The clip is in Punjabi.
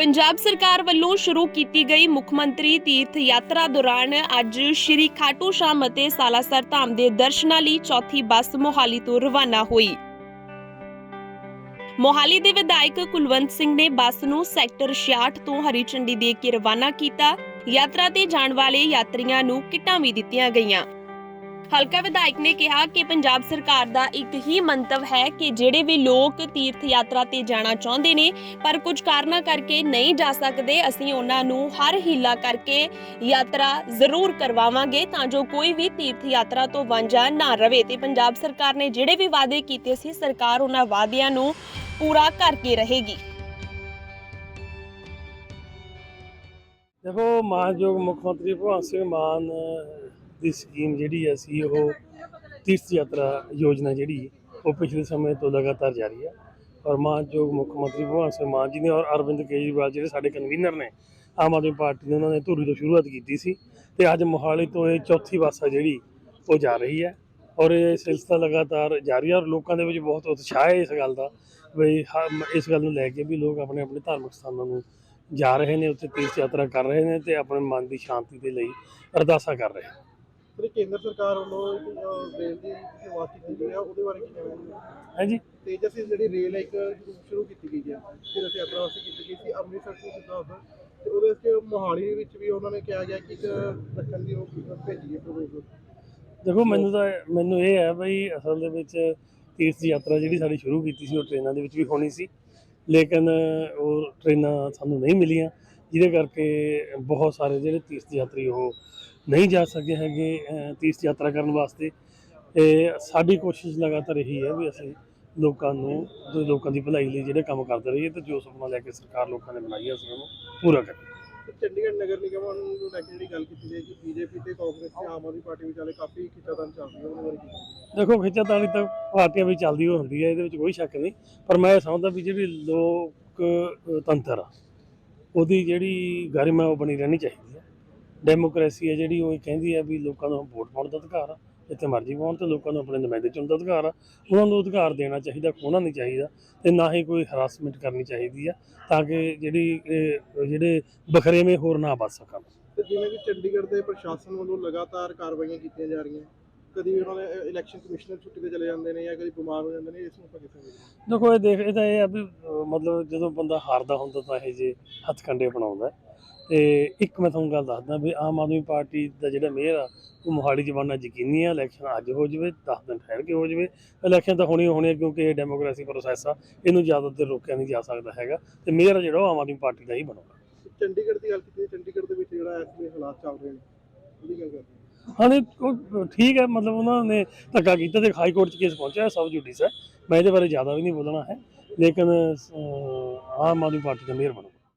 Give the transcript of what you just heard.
ਪੰਜਾਬ ਸਰਕਾਰ ਵੱਲੋਂ ਸ਼ੁਰੂ ਕੀਤੀ ਗਈ ਮੁੱਖ ਮੰਤਰੀ ਤੀਰਥ ਯਾਤਰਾ ਦੌਰਾਨ ਅੱਜ ਸ਼੍ਰੀ ਖਾਟੂ ਸ਼ਾਮ ਅਤੇ ਸਾਲਾਸਰ ਧਾਮ ਦੇ ਦਰਸ਼ਨਾਂ ਲਈ ਚੌਥੀ ਬੱਸ ਮੋਹਾਲੀ ਤੋਂ ਰਵਾਨਾ ਹੋਈ। ਮੋਹਾਲੀ ਦੇ ਵਿਧਾਇਕ ਕੁਲਵੰਤ ਸਿੰਘ ਨੇ ਬੱਸ ਨੂੰ ਸੈਕਟਰ 66 ਤੋਂ ਹਰੀ ਝੰਡੀ ਦੇ ਕੇ ਰਵਾਨਾ ਕੀਤਾ। ਯਾਤਰਾ ਤੇ ਜਾਣ ਵਾਲੇ ਯਾਤਰੀਆਂ ਨੂੰ ਕਿੱਟਾਂ ਵੀ ਦਿੱਤੀਆਂ ਗਈਆਂ। ਹਲਕਾ ਵਿਧਾਇਕ ਨੇ ਕਿਹਾ ਕਿ ਪੰਜਾਬ ਸਰਕਾਰ ਦਾ ਇੱਕ ਹੀ ਮੰਤਵ ਹੈ ਕਿ ਜਿਹੜੇ ਵੀ ਲੋਕ ਤੀਰਥ ਯਾਤਰਾ ਤੇ ਜਾਣਾ ਚਾਹੁੰਦੇ ਨੇ, ਪਰ ਕੁਝ ਕਾਰਨਾਂ ਕਰਕੇ ਨਹੀਂ ਜਾ ਸਕਦੇ, ਅਸੀਂ ਉਹਨਾਂ ਨੂੰ ਹਰ ਹੀਲਾ ਕਰਕੇ ਯਾਤਰਾ ਜ਼ਰੂਰ ਕਰਵਾਵਾਂਗੇ ਤਾਂ ਜੋ ਕੋਈ ਵੀ ਤੀਰਥ ਯਾਤਰਾ ਤੋਂ ਵਾਂਝਾ ਨਾ ਰਵੇ। ਤੇ ਪੰਜਾਬ ਸਰਕਾਰ ਨੇ ਜਿਹੜੇ ਵੀ ਵਾਅਦੇ ਕੀਤੇ ਸੀ, ਸਰਕਾਰ ਉਹਨਾਂ ਵਾਅਦਿਆਂ ਨੂੰ ਪੂਰਾ ਕਰਕੇ ਰਹੇਗੀ। ਦੇਖੋ, ਮਾਨਯੋਗ ਮੁੱਖ ਮੰਤਰੀ ਭਗਵੰਤ ਸਿੰਘ ਮਾਨ ਦੀ ਸਕੀਮ ਜਿਹੜੀ ਹੈ ਸੀ ਉਹ ਤੀਰਥ ਯਾਤਰਾ ਯੋਜਨਾ ਜਿਹੜੀ, ਉਹ ਪਿਛਲੇ ਸਮੇਂ ਤੋਂ ਲਗਾਤਾਰ ਜਾਰੀ ਹੈ ਔਰ ਮਾਨਯੋਗ ਮੁੱਖ ਮੰਤਰੀ ਭਗਵੰਤ ਸਿੰਘ ਮਾਨ ਜੀ ਨੇ ਔਰ ਅਰਵਿੰਦ ਕੇਜਰੀਵਾਲ ਜਿਹੜੇ ਸਾਡੇ ਕਨਵੀਨਰ ਨੇ, ਆਮ ਆਦਮੀ ਪਾਰਟੀ ਦੇ ਉਹਨਾਂ ਨੇ ਧੂਰੀ ਤੋਂ ਸ਼ੁਰੂਆਤ ਕੀਤੀ ਸੀ ਤੇ ਅੱਜ ਮੋਹਾਲੀ ਤੋਂ ਇਹ ਚੌਥੀ ਬੱਸ ਆ ਜਿਹੜੀ, ਉਹ ਜਾ ਰਹੀ ਹੈ ਔਰ ਇਹ ਸਿਲਸਿਲਾ ਲਗਾਤਾਰ ਜਾਰੀ ਹੈ ਔਰ ਲੋਕਾਂ ਦੇ ਵਿੱਚ ਬਹੁਤ ਉਤਸ਼ਾਹ ਹੈ ਇਸ ਗੱਲ ਦਾ ਵੀ ਹ- ਇਸ ਗੱਲ ਨੂੰ ਲੈ ਕੇ ਵੀ ਲੋਕ ਆਪਣੇ ਆਪਣੇ ਧਾਰਮਿਕ ਸਥਾਨਾਂ ਨੂੰ ਜਾ ਰਹੇ ਨੇ, ਉੱਥੇ ਤੀਰਥ ਯਾਤਰਾ ਕਰ ਰਹੇ ਨੇ ਤੇ ਆਪਣੇ ਮਨ ਦੀ ਸ਼ਾਂਤੀ ਦੇ ਲਈ ਅਰਦਾਸਾਂ ਕਰ ਰਹੇ ਨੇ। ਜਿਹੜੀ ਕੇਂਦਰ ਸਰਕਾਰ ਵੱਲੋਂ ਇੱਕ, ਰੇਲ ਦੀ ਸ਼ੁਰੂਆਤ ਕੀਤੀ ਗਈ ਹੈ ਉਹਦੇ ਬਾਰੇ ਕੀ ਕਹਿਣਾ ਹੈ? ਹਾਂਜੀ। ਤੇਜਸ ਦੀ ਜਿਹੜੀ ਰੇਲ ਹੈ ਇੱਕ ਸ਼ੁਰੂ ਕੀਤੀ ਗਈ ਹੈ ਤੀਰਥ ਯਾਤਰਾ ਵਾਸਤੇ ਕੀਤੀ ਗਈ ਸੀ ਅੰਮ੍ਰਿਤਸਰ ਤੋਂ ਸਿੱਧਾ ਉੱਧਰ। ਤੇ ਉਹਦੇ ਵਿੱਚ ਮੋਹਾਲੀ ਵਿੱਚ ਵੀ ਉਹਨਾਂ ਨੇ ਕਿਹਾ ਗਿਆ ਕਿ ਇੱਕ ਦੱਖਣ ਦੀ ਉਹ ਭੇਜੀ ਹੈ ਦੇਖੋ ਮੈਨੂੰ ਤਾਂ ਮੈਨੂੰ ਇਹ ਹੈ ਬਈ ਅਸਲ ਦੇ ਵਿੱਚ ਤੀਰਥ ਯਾਤਰਾ ਜਿਹੜੀ ਸਾਡੀ ਸ਼ੁਰੂ ਕੀਤੀ ਸੀ ਉਹ ਟ੍ਰੇਨਾਂ ਦੇ ਵਿੱਚ ਵੀ ਹੋਣੀ ਸੀ। ਲੇਕਿਨ ਉਹ ਟ੍ਰੇਨਾਂ ਸਾਨੂੰ ਨਹੀਂ ਮਿਲੀਆਂ। ਜਿਹਦੇ ਕਰਕੇ ਬਹੁਤ ਸਾਰੇ ਜਿਹੜੇ ਤੀਰਥ ਯਾਤਰੀ ਉਹ ਨਹੀਂ ਜਾ ਸਕੇ ਹੈਗੇ ਤੀਰਥ ਯਾਤਰਾ ਕਰਨ ਵਾਸਤੇ। ਤੇ ਸਾਡੀ ਕੋਸ਼ਿਸ਼ ਲਗਾਤਾਰ ਇਹੀ ਹੈ ਵੀ ਅਸੀਂ ਲੋਕਾਂ ਨੂੰ ਤੇ ਲੋਕਾਂ ਦੀ ਭਲਾਈ ਲਈ ਜਿਹੜੇ ਕੰਮ ਕਰਦੇ ਰਹੀਏ ਤੇ ਜੋ ਸੁਪਨਾ ਲੈ ਕੇ ਸਰਕਾਰ ਲੋਕਾਂ ਨੇ ਬਣਾਈ ਹੈ ਅਸੀਂ ਉਹਨੂੰ ਪੂਰਾ ਕਰੀਏ। ਚੰਡੀਗੜ੍ਹ ਨਗਰ ਨਿਗਮ ਨੂੰ ਲੈ ਕੇ ਜਿਹੜੀ ਗੱਲ ਕੀਤੀ ਜਾਏ ਕਿ ਬੀਜੇਪੀ ਤੇ ਕਾਂਗਰਸ ਤੇ ਆਮ ਆਦਮੀ ਪਾਰਟੀ ਵਿਚਾਲੇ ਕਾਫੀ ਖਿੱਚਾਤਾਨ ਚੱਲ ਰਹੀ ਹੈ ਉਹਦੇ ਬਾਰੇ? ਦੇਖੋ ਖਿੱਚਾਤਾਣੀ ਤਾਂ ਪਾਰਟੀਆਂ ਵਿੱਚ ਚੱਲਦੀ ਹੋ ਹੁੰਦੀ ਹੈ ਇਹਦੇ ਵਿੱਚ ਕੋਈ ਸ਼ੱਕ ਨਹੀਂ। ਪਰ ਮੈਂ ਇਹ ਸਮਝਦਾ ਵੀ ਜਿਹੜੀ ਲੋਕ ਤੰਤਰ ਆ ਉਹਦੀ ਜਿਹੜੀ ਗਰਿਮਾ ਉਹ ਬਣੀ ਰਹਿਣੀ ਚਾਹੀਦੀ ਹੈ। ਡੈਮੋਕ੍ਰੇਸੀ ਹੈ ਜਿਹੜੀ, ਉਹ ਇਹ ਕਹਿੰਦੀ ਹੈ ਵੀ ਲੋਕਾਂ ਨੂੰ ਵੋਟ ਪਾਉਣ ਦਾ ਅਧਿਕਾਰ ਆ, ਜਿੱਥੇ ਮਰਜ਼ੀ ਪਾਉਣ ਤੇ ਲੋਕਾਂ ਨੂੰ ਆਪਣੇ ਨੁਮਾਇੰਦੇ ਚੁਣਨ ਦਾ ਅਧਿਕਾਰ ਆ। ਉਹਨਾਂ ਨੂੰ ਅਧਿਕਾਰ ਦੇਣਾ ਚਾਹੀਦਾ, ਖੋਣਾ ਨਹੀਂ ਚਾਹੀਦਾ ਤੇ ਨਾ ਹੀ ਕੋਈ ਹਰਾਸਮੈਂਟ ਕਰਨੀ ਚਾਹੀਦੀ ਆ, ਤਾਂ ਕਿ ਜਿਹੜੀ ਜਿਹੜੇ ਬਖਰੇਵੇਂ ਹੋਰ ਨਾ ਵੱਧ ਸਕਣ। ਤੇ ਜਿਵੇਂ ਕਿ ਚੰਡੀਗੜ੍ਹ ਦੇ ਪ੍ਰਸ਼ਾਸਨ ਵੱਲੋਂ ਲਗਾਤਾਰ ਕਾਰਵਾਈਆਂ ਕੀਤੀਆਂ ਜਾ ਰਹੀਆਂ। ਕਦੀ ਉਹਨਾਂ ਦੇ ਇਲੈਕਸ਼ਨ ਕਮਿਸ਼ਨਰ ਛੁੱਟੀ ਤੇ ਚਲੇ ਜਾਂਦੇ ਨੇ ਜਾਂ ਕਦੀ ਬਿਮਾਰ ਹੋ ਜਾਂਦੇ ਨੇ ਇਸ ਨੂੰ ਆਪਾਂ ਕਿੱਥੇ? ਦੇਖੋ ਇਹ ਦੇਖ ਇਹ ਤਾਂ ਇਹ ਆ ਵੀ ਅਹ ਮਤਲਬ ਜਦੋਂ ਬੰਦਾ ਹਾਰਦਾ ਹੁੰਦਾ ਤਾਂ ਇਹ ਜੇ ਹੱਥ ਕੰਡੇ ਬਣਾਉਂਦਾ ਹੈ। ਤੇ ਇੱਕ ਮੈਂ ਤੁਹਾਨੂੰ ਗੱਲ ਦੱਸਦਾ ਵੀ ਆਮ ਆਦਮੀ ਪਾਰਟੀ ਦਾ ਜਿਹੜਾ ਮੇਅਰ ਆ ਉਹ ਮੋਹਾਲੀ 'ਚ ਬਣਨਾ ਯਕੀਨੀ ਆ ਇਲੈਕਸ਼ਨ ਅੱਜ ਹੋ ਜਵੇ 10 ਦਿਨ ਠਹਿਰ ਕੇ ਹੋ ਜਵੇ ਇਲੈਕਸ਼ਨ ਤਾਂ ਹੋਣੀ ਹੋਣੀ ਆ ਕਿਉਂਕਿ ਇਹ ਡੈਮੋਕ੍ਰੇਸੀ ਪ੍ਰੋਸੈਸ ਆ ਇਹਨੂੰ ਜ਼ਿਆਦਾ ਦੇਰ ਰੋਕਿਆ ਨਹੀਂ ਜਾ ਸਕਦਾ ਹੈਗਾ ਤੇ ਮੇਅਰ ਜਿਹੜਾ ਉਹ ਆਮ ਆਦਮੀ ਪਾਰਟੀ ਦਾ ਹੀ ਬਣੂਗਾ ਚੰਡੀਗੜ੍ਹ ਦੀ ਗੱਲ ਕੀਤੀ ਚੰਡੀਗੜ੍ਹ ਦੇ ਵਿੱਚ ਜਿਹੜਾ ਇਸ ਵੇਲੇ ਹਾਲਾਤ ਚੱਲ ਰਹੇ ਨੇ ਉਹਦੀ ਗੱਲ ਕਰਦੇ ਹਾਂ। ਹਾਂਜੀ ਉਹ ਠੀਕ ਹੈ, ਮਤਲਬ ਉਹਨਾਂ ਨੇ ਧੱਕਾ ਕੀਤਾ ਤੇ ਹਾਈ ਕੋਰਟ 'ਚ ਕੇਸ ਪਹੁੰਚਿਆ ਸਭ ਜੁਡਿਸ ਹੈ। ਮੈਂ ਇਹਦੇ ਬਾਰੇ ਜ਼ਿਆਦਾ ਵੀ ਨਹੀਂ ਬੋਲਣਾ ਹੈ, ਲੇਕਿਨ ਆਮ ਆਦਮੀ ਪਾਰਟੀ ਦਾ ਮੇਅਰ ਬਣੂਗਾ।